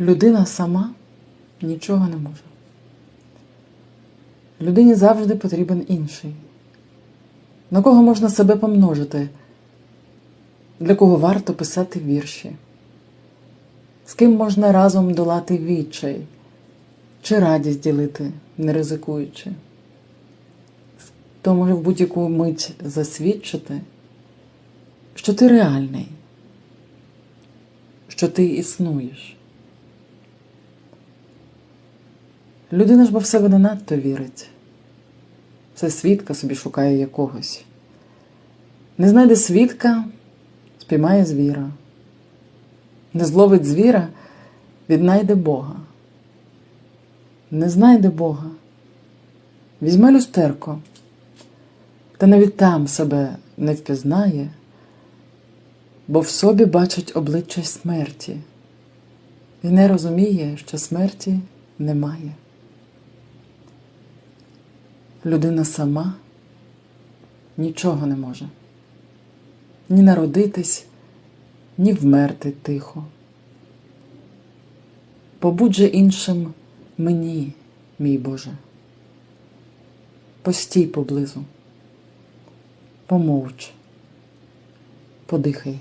Людина сама нічого не може. Людині завжди потрібен інший. На кого можна себе помножити, для кого варто писати вірші, з ким можна разом долати відчай чи радість ділити, не ризикуючи, хто може в будь-яку мить засвідчити, що ти реальний, що ти існуєш. Людина ж бо в себе не надто вірить. Все свідка собі шукає якогось. Не знайде свідка, спіймає звіра. Не зловить звіра, віднайде Бога. Не знайде Бога. Візьме люстерко, та навіть там себе не впізнає, бо в собі бачить обличчя смерті і не розуміє, що смерті немає. Людина сама нічого не може. Ні народитись, ні вмерти тихо. Побудь же іншим мені, мій Боже. Постій поблизу, помовч, подихай.